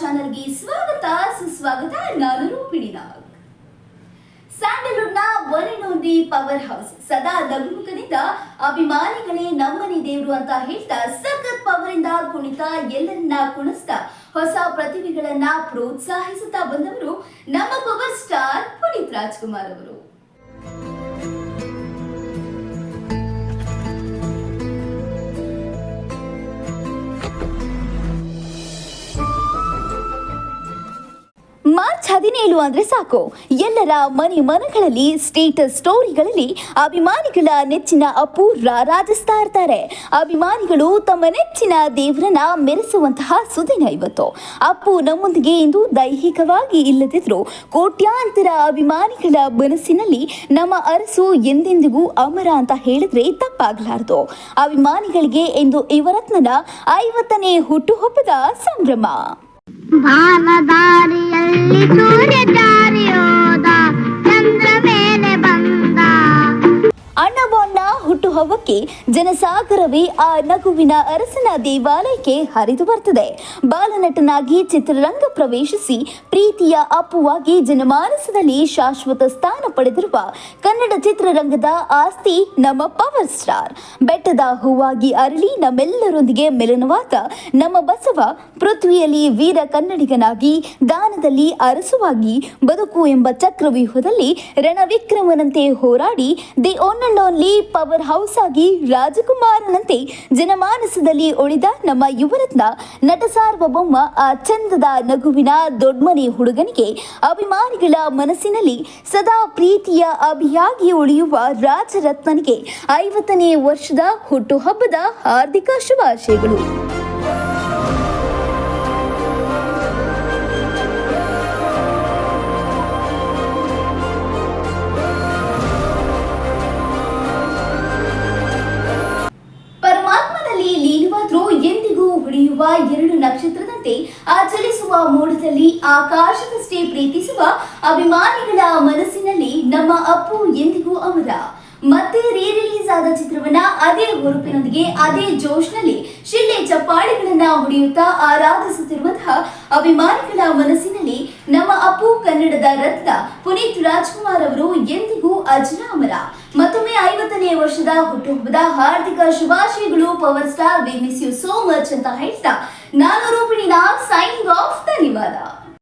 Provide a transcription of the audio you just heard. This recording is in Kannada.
ಚಾನೆಲ್ಗೆ ಸ್ವಾಗತ, ಸುಸ್ವಾಗತ ನಾನು ರೂಪಿಣಿ ನಾಗ್ ಸ್ಯಾಂಡಲ್ವುಡ್ನ ಓನ್ಲಿ ಪವರ್ ಹೌಸ್. ಸದಾ ನಗುಮುಖದಿಂದ ಅಭಿಮಾನಿಗಳೇ ನಮ್ಮನೆ ದೇವರು ಅಂತ ಹೇಳ್ತಾ ಸಖತ್ ಪವರ್ ಇಂದ ಕುಣಿತ ಎಲ್ಲರನ್ನ ಕುಣಿಸ್ತಾ ಹೊಸ ಪ್ರತಿಭೆಗಳನ್ನ ಪ್ರೋತ್ಸಾಹಿಸುತ್ತಾ ಬಂದವರು ನಮ್ಮ ಪವರ್ ಸ್ಟಾರ್ ಪುನೀತ್ ರಾಜ್ಕುಮಾರ್ ಅವರು. ಮಾರ್ಚ್ ಹದಿನೇಳು ಅಂದ್ರೆ ಸಾಕು. ಎಲ್ಲರ ಮನೆ ಮನಗಳಲ್ಲಿ ಸ್ಟೇಟಸ್ ಸ್ಟೋರಿಗಳಲ್ಲಿ ಅಭಿಮಾನಿಗಳ ನೆಚ್ಚಿನ ಅಪೂರ್ವ ರಾಜಿಸ್ತಾ ಇರ್ತಾರೆ. ಅಭಿಮಾನಿಗಳು ತಮ್ಮ ನೆಚ್ಚಿನ ದೇವರನ್ನ ಮೆರೆಸುವಂತಹ ಸುದಿನ ಇವತ್ತು. ಅಪ್ಪು ನಮ್ಮೊಂದಿಗೆ ಇಂದು ದೈಹಿಕವಾಗಿ ಇಲ್ಲದಿದ್ರು ಕೋಟ್ಯಾಂತರ ಅಭಿಮಾನಿಗಳ ಮನಸ್ಸಿನಲ್ಲಿ ನಮ್ಮ ಅರಸು ಎಂದೆಂದಿಗೂ ಅಮರ ಅಂತ ಹೇಳಿದ್ರೆ ತಪ್ಪಾಗಲಾರದು. ಅಭಿಮಾನಿಗಳಿಗೆ ಇಂದು ಯುವರತ್ನನ ಐವತ್ತನೇ ಹುಟ್ಟುಹಬ್ಬದ ಸಂಭ್ರಮ. ಭಾನದಾರಿಯಲ್ಲಿ ಸೂರ್ಯ ಜಾರಿಯೋದ ಚಂದ್ರ ಮೇಲೆ ಬಂದ. ಅಣ್ಣಬಾಣ್ಣ ಹುಟ್ಟುಹಬ್ಬಕ್ಕೆ ಜನಸಾಗರವೇ ಆ ನಗುವಿನ ಅರಸನ ದೇವಾಲಯಕ್ಕೆ ಹರಿದು ಬರ್ತದೆ. ಬಾಲನಟನಾಗಿ ಚಿತ್ರರಂಗ ಪ್ರವೇಶಿಸಿ ಪ್ರೀತಿಯ ಅಪ್ಪುವಾಗಿ ಜನಮಾನಸದಲ್ಲಿ ಶಾಶ್ವತ ಸ್ಥಾನ ಪಡೆದಿರುವ ಕನ್ನಡ ಚಿತ್ರರಂಗದ ಆಸ್ತಿ ನಮ್ಮ ಪವರ್ ಸ್ಟಾರ್. ಬೆಟ್ಟದ ಹೂವಾಗಿ ಅರಳಿ ನಮ್ಮೆಲ್ಲರೊಂದಿಗೆ ಮಿಲನವಾದ ನಮ್ಮ ಬಸವ ಪೃಥ್ವಿಯಲ್ಲಿ ವೀರ ಕನ್ನಡಿಗನಾಗಿ ದಾನದಲ್ಲಿ ಅರಸುವಾಗಿ ಬದುಕು ಎಂಬ ಚಕ್ರವ್ಯೂಹದಲ್ಲಿ ರಣವಿಕ್ರಮನಂತೆ ಹೋರಾಡಿ the one and only power house ಆಗಿ ರಾಜಕುಮಾರನಂತೆ ಜನಮಾನಸದಲ್ಲಿ ಉಳಿದ ನಮ್ಮ ಯುವರತ್ನ ನಟ ಸಾರ್ವಭೌಮ ಆ ಚಂದದ ನಗುವಿನ ದೊಡ್ಮನೆ ಹುಡುಗನಿಗೆ ಅಭಿಮಾನಿಗಳ ಮನಸ್ಸಿನಲ್ಲಿ ಸದಾ ಪ್ರೀತಿಯ ಅಭಿಯಾಗಿ ಉಳಿಯುವ ರಾಜರತ್ನನಿಗೆ ಐವತ್ತನೇ ವರ್ಷದ ಹುಟ್ಟುಹಬ್ಬದ ಹಾರ್ದಿಕ ಶುಭಾಶಯಗಳು. ನಕ್ಷತ್ರದಂತೆ ಆಚರಿಸುವ ಮೂಡದಲ್ಲಿ ಆಕಾಶದಷ್ಟೇ ಪ್ರೀತಿಸುವ ಅಭಿಮಾನಿಗಳ ಮನಸ್ಸಿನಲ್ಲಿ ನಮ್ಮ ಅಪ್ಪು ಎಂದಿಗೂ ಅಮರ. ಮತ್ತೆ ರೀ ರಿಲೀಸ್ ಆದ ಚಿತ್ರವನ್ನ ಅದೇ ಹುರುಪಿನೊಂದಿಗೆ, ಅದೇ ಜೋಶ್ನಲ್ಲಿ ಶಿಳ್ಳೆ ಚಪ್ಪಾಳೆಗಳನ್ನ ಹೊಡೆಯುತ್ತಾ ಆರಾಧಿಸುತ್ತಿರುವಂತಹ ಅಭಿಮಾನಿಗಳ ಮನಸ್ಸಿನಲ್ಲಿ ನಮ್ಮ ಅಪ್ಪು ಕನ್ನಡದ ರತ್ನ ಪುನೀತ್ ರಾಜ್ಕುಮಾರ್ ಅವರು ಎಂದಿಗೂ ಅಜರಾಮರ. ಮತ್ತೊಮ್ಮೆ ಐವತ್ತನೇ ವರ್ಷದ ಹುಟ್ಟುಹಬ್ಬದ ಹಾರ್ದಿಕ ಶುಭಾಶಯಗಳು power star we miss you so much ಅಂತ ಹೇಳ್ತಾ ನಾನು ರೂಪಿಣಿ ನಾಗ್ ಸೈನಿಂಗ್ ಆಫ್ ಧನ್ಯವಾದ.